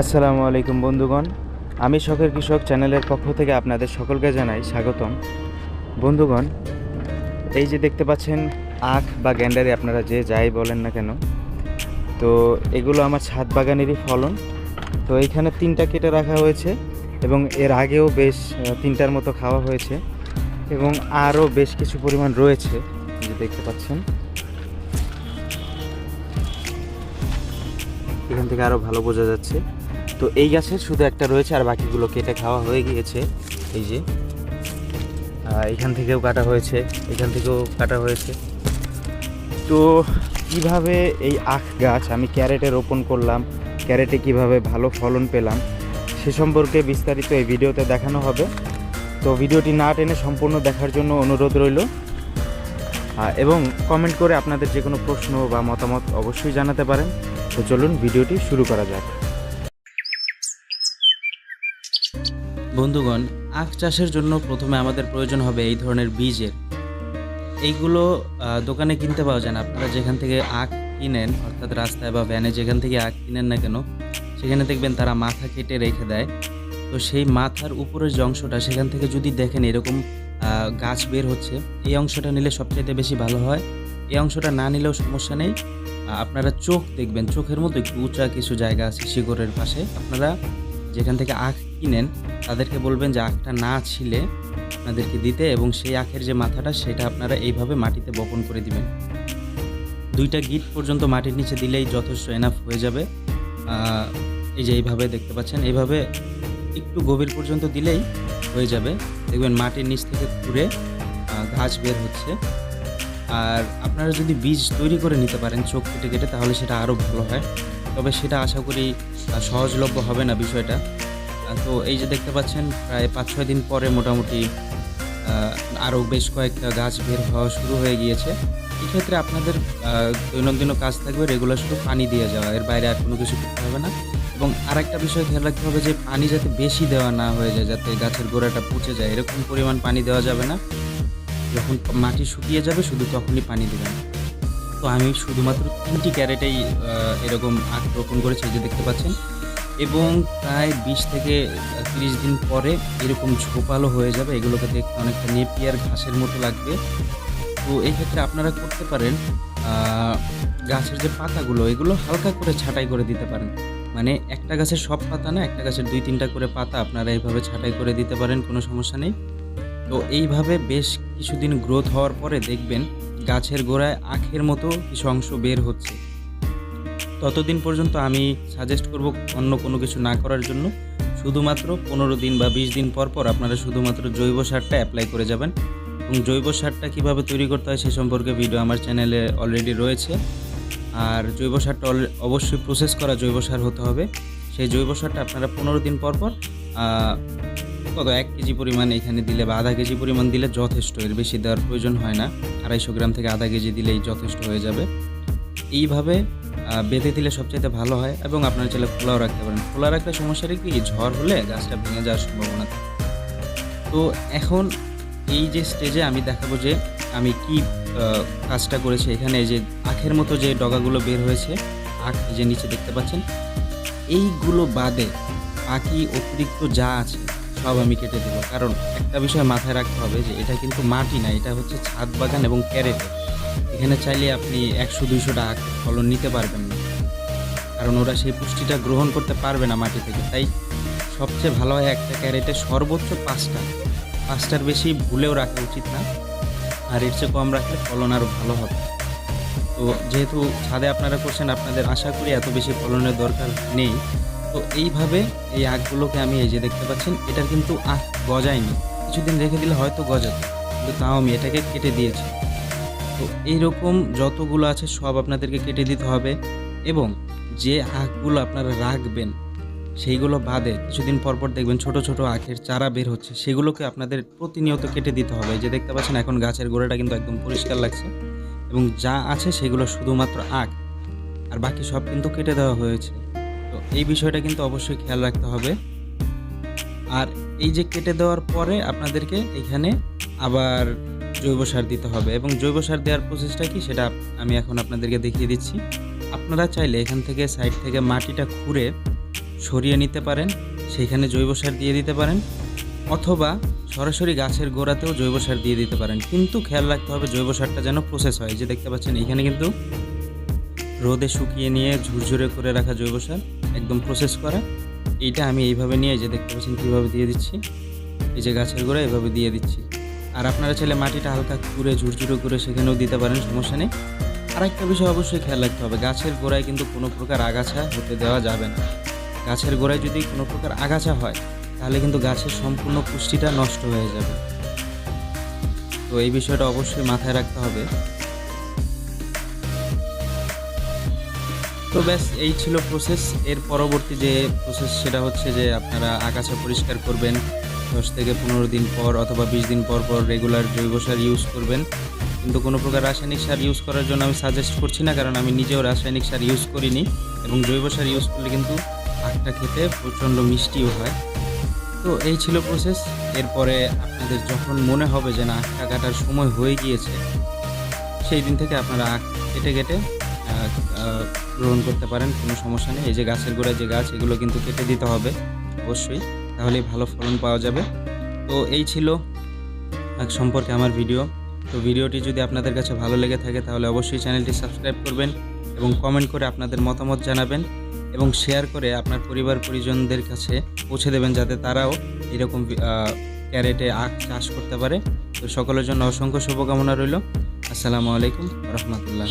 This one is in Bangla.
আসসালামু আলাইকুম বন্ধুগণ। আমি শখের কৃষক চ্যানেলের পক্ষ থেকে আপনাদের সকলকে জানাই স্বাগতম। বন্ধুগণ, এই যে দেখতে পাচ্ছেন, আখ বা গ্যান্ডারি আপনারা যে যাই বলেন না কেন, তো এগুলো আমার ছাদ বাগানেরই ফলন। তো এইখানে তিনটা কেটে রাখা হয়েছে এবং এর আগেও বেশ তিনটার মতো খাওয়া হয়েছে এবং আরও বেশ কিছু পরিমাণ রয়েছে যে দেখতে পাচ্ছেন। এখান থেকে আরও ভালো বোঝা যাচ্ছে। তো এই গাছের শুধু একটা রয়েছে আর বাকিগুলো কেটে খাওয়া হয়ে গিয়েছে। এই যে। এখান থেকেও কাটা হয়েছে, এখান থেকেও কাটা হয়েছে। তো কীভাবে এই আখ গাছ আমি ক্যারেটে রোপণ করলাম, ক্যারেটে কীভাবে ভালো ফলন পেলাম, সে সম্পর্কে বিস্তারিত এই ভিডিওতে দেখানো হবে। তো ভিডিওটি না টেনে সম্পূর্ণ দেখার জন্য অনুরোধ রইল। এবং কমেন্ট করে আপনাদের যে কোনো প্রশ্ন বা মতামত অবশ্যই জানাতে পারেন। তো চলুন ভিডিওটি শুরু করা যাক। বন্ধুগণ, আখ চাষের জন্য প্রথমে আমাদের প্রয়োজন হবে এই ধরনের বীজের। এইগুলো দোকানে কিনতে পাওয়া যায় না। আপনারা যেখান থেকে আখ কিনেন, অর্থাৎ রাস্তায় বা ভ্যানে যেখান থেকে আখ কিনেন না কেন, সেখানে দেখবেন তারা মাথা কেটে রেখে দেয়। তো সেই মাথার উপরের যে অংশটা, সেখান থেকে যদি দেখেন এরকম গাছ বের হচ্ছে, এই অংশটা নিলে সবচাইতে বেশি ভালো হয়। এই অংশটা না নিলেও সমস্যা নেই। আপনারা চোখ দেখবেন, চোখের মতো একটু উঁচা কিছু জায়গা আছে শিকড়ের পাশে। আপনারা যেখান থেকে আখ কিনেন, তাদেরকে বলবেন যে আখটা না ছিলে আপনাদেরকে দিতে এবং সেই আখের যে মাথাটা সেটা আপনারা এইভাবে মাটিতে বপন করে দিবেন। দুইটা গিট পর্যন্ত মাটির নিচে দিলেই যথেষ্ট এনাফ হয়ে যাবে। এই যে এইভাবে দেখতে পাচ্ছেন, এইভাবে একটু গভীর পর্যন্ত দিলেই হয়ে যাবে। দেখবেন মাটির নিচ থেকে ঘুরে ঘাস বের হচ্ছে। আর আপনারা যদি বীজ তৈরি করে নিতে পারেন চোখ কেটে কেটে, তাহলে সেটা আরও ভালো হয়। তবে সেটা আশা করি সহজলভ্য হবে না বিষয়টা। তো এই যে দেখতে পাচ্ছেন প্রায় পাঁচ ছয় দিন পরে মোটামুটি আরও বেশ কয়েকটা গাছ বের হওয়া শুরু হয়ে গিয়েছে। এক্ষেত্রে আপনাদের আহ, দৈনন্দিনও কাজ থাকবে রেগুলার শুধু পানি দিয়ে যাওয়া এর বাইরে আর কোনো কিছু করতে হবে না। এবং আরেকটা বিষয় খেয়াল রাখতে হবে যে পানি যাতে বেশি দেওয়া না হয়ে যায় যাতে গাছের গোড়াটা পচে যায় এরকম পরিমাণ পানি দেওয়া যাবে না। যখন মাটি শুকিয়ে যাবে শুধু তখনই পানি দেবেন। তো আমি শুধুমাত্র তিনটি ক্যারেটেই এরকম আখ রোপণ করেছি যে দেখতে পাচ্ছেন। এবং প্রায় বিশ থেকে তিরিশ দিন পরে এরকম ঝোপালো হয়ে যাবে। এগুলোকে দেখতে অনেকটা নেপিয়ার ঘাসের মতো লাগবে। তো এই ক্ষেত্রে আপনারা করতে পারেন গাছের যে পাতাগুলো, এগুলো হালকা করে ছাঁটাই করে দিতে পারেন। মানে একটা গাছের সব পাতা না, একটা গাছের দুই তিনটা করে পাতা আপনারা এইভাবে ছাঁটাই করে দিতে পারেন, কোনো সমস্যা নেই। তো এইভাবে বেশ কিছুদিন গ্রোথ হওয়ার পরে দেখবেন গাছের গোড়ায় আখের মতো কিছু অংশ বের হচ্ছে। ততদিন পর্যন্ত আমি সাজেস্ট করব অন্য কোনো কিছু না করার জন্য। শুধুমাত্র পনেরো দিন বা বিশ দিন পর পর আপনারা শুধুমাত্র জৈব সারটা অ্যাপ্লাই করে যাবেন এবং জৈব সারটা কীভাবে তৈরি করতে হয় সে সম্পর্কে ভিডিও আমার চ্যানেলে অলরেডি রয়েছে। আর জৈব সারটা অবশ্যই প্রসেস করা জৈব সার হতে হবে। সেই জৈব সারটা আপনারা পনেরো দিন পর পর কত এক কেজি পরিমাণ এখানে দিলে বা আধা কেজি পরিমাণ দিলে যথেষ্ট, এর বেশি দেওয়ার প্রয়োজন হয় না। আড়াইশো গ্রাম থেকে আধা কেজি দিলেই যথেষ্ট হয়ে যাবে। এইভাবে বেঁধে দিলে সবচাইতে ভালো হয় এবং আপনারা চাইলে খোলাও রাখতে পারেন। খোলা রাখলে সমস্যাটা কি? ঝড় হলে গাছটা ভেঙে যাওয়ার সম্ভাবনা থাকে। তো এখন এই যে স্টেজে আমি দেখাবো যে আমি কি কাজটা করেছি। এখানে যে আখের মতো যে ডগাগুলো বের হয়েছে, আখ যে নিচে দেখতে পাচ্ছেন, এইগুলো বাদে বাকি অতিরিক্ত যা আছে সব আমি কেটে দেবো। কারণ একটা বিষয় মাথায় রাখতে হবে যে এটা কিন্তু মাটি না, এটা হচ্ছে ছাদ বাগান এবং ক্যারেটে। এখানে চাইলে আপনি একশো দুইশোটা আখ ফলন নিতে পারবেন না। কারণ ওরা সেই পুষ্টিটা গ্রহণ করতে পারবে না মাটি থেকে। তাই সবচেয়ে ভালো হয় একটা ক্যারেটে সর্বোচ্চ পাঁচটা। পাঁচটার বেশি ভুলেও রাখা উচিত না। আর এর চেয়ে কম রাখলে ফলন আরও ভালো হবে। তো যেহেতু ছাদে আপনারা করছেন, আপনাদের আশা করি এত বেশি ফলনের দরকার নেই। তো এইভাবে এই আখগুলোকে আমি এই যে দেখতে পাচ্ছেন, এটার কিন্তু আখ গজায়নি। কিছুদিন রেখে দিলে হয়তো গজাতো। কিন্তু তাও আমি এটাকে কেটে দিয়েছি। তো এইরকম যতগুলো আছে সব আপনাদেরকে কেটে দিতে হবে এবং যে আখগুলো আপনারা রাখবেন, সেইগুলো বাদে কিছুদিন পর পর দেখবেন ছোট ছোট আখের চারা বের হচ্ছে, সেগুলোকে আপনাদের প্রতিনিয়ত কেটে দিতে হবে। যে দেখতে পাচ্ছেন এখন গাছের গোড়াটা কিন্তু একদম পরিষ্কার লাগছে এবং যা আছে সেগুলো শুধুমাত্র আখ, আর বাকি সব কিন্তু কেটে দেওয়া হয়েছে। তো এই বিষয়টা কিন্তু অবশ্যই খেয়াল রাখতে হবে। আর এই যে কেটে দেওয়ার পরে আপনাদেরকে এখানে আবার জৈব সার দিতে হবে এবং জৈব সার দেওয়ার প্রসেসটা কি সেটা আমি এখন আপনাদেরকে দেখিয়ে দিচ্ছি। আপনারা চাইলে এখান থেকে সাইড থেকে মাটিটা খুঁড়ে সরিয়ে নিতে পারেন সেইখানে জৈব সার দিয়ে দিতে পারেন অথবা সরাসরি গাছের গোড়াতেও জৈব সার দিয়ে দিতে পারেন। কিন্তু খেয়াল রাখতে হবে জৈব সারটা যেন প্রসেস হয়। যে দেখতে পাচ্ছেন, এখানে কিন্তু রোদে শুকিয়ে নিয়ে ঝুরঝুরে করে রাখা জৈব সার একদম প্রসেস করা। এইটা আমি এইভাবে নিয়ে যে দেখতে পাচ্ছেন, কীভাবে দিয়ে দিচ্ছি? এই যে গাছের গোড়া এভাবে দিয়ে দিচ্ছি। আর আপনারা চাইলে মাটিটা হালকা কুড়ে ঝুরঝুরে করে সেখানেও দিতে পারেন, সমস্যা নেই। আর একটা বিষয় অবশ্যই খেয়াল রাখতে হবে, গাছের গোড়ায় কিন্তু কোনো প্রকার আগাছা হতে দেওয়া যাবে না। গাছের গোড়ায় যদি কোনো প্রকার আগাছা হয়, তাহলে কিন্তু গাছের সম্পূর্ণ পুষ্টিটা নষ্ট হয়ে যাবে। তো এই বিষয়টা অবশ্যই মাথায় রাখতে হবে। তো ব্যাস, এই ছিল প্রসেস এর পরবর্তী যে প্রসেস সেটা হচ্ছে যে আপনারা আগাছা পরিষ্কার করবেন দশ থেকে পনেরো দিন পর অথবা বিশ দিন পর পর রেগুলার জৈব সার ইউজ করবেন। কিন্তু কোনো প্রকার রাসায়নিক সার ইউজ করার জন্য আমি সাজেস্ট করছি না, কারণ আমি নিজেও রাসায়নিক সার ইউজ করিনি এবং জৈব সার ইউজ করলে কিন্তু আখটা খেতে প্রচণ্ড মিষ্টিও হয়। তো এই ছিল প্রসেস এরপরে আপনাদের যখন মনে হবে যে না আখটা কাটার সময় হয়ে গিয়েছে, সেই দিন থেকে আপনারা আখ কেটে কেটে গ্রহণ করতে পারেন, কোনো সমস্যা নেই। এই যে গাছের গোড়ায় যে গাছ, এগুলো কিন্তু কেটে দিতে হবে, অবশ্যই। তাহলেই ভালো ফলন পাওয়া যাবে। তো এই ছিল আখ সম্পর্কে আমার ভিডিও। তো ভিডিওটি যদি আপনাদের কাছে ভালো লেগে থাকে, তাহলে অবশ্যই চ্যানেলটি সাবস্ক্রাইব করবেন এবং কমেন্ট করে আপনাদের মতামত জানাবেন এবং শেয়ার করে আপনার পরিবার পরিজনদের কাছে পৌঁছে দেবেন যাতে তারাও এরকম ক্যারেটে আখ চাষ করতে পারে। তো সকলের জন্য অসংখ্য শুভকামনা রইল। আসসালামু আলাইকুম রহমতুল্লাহ।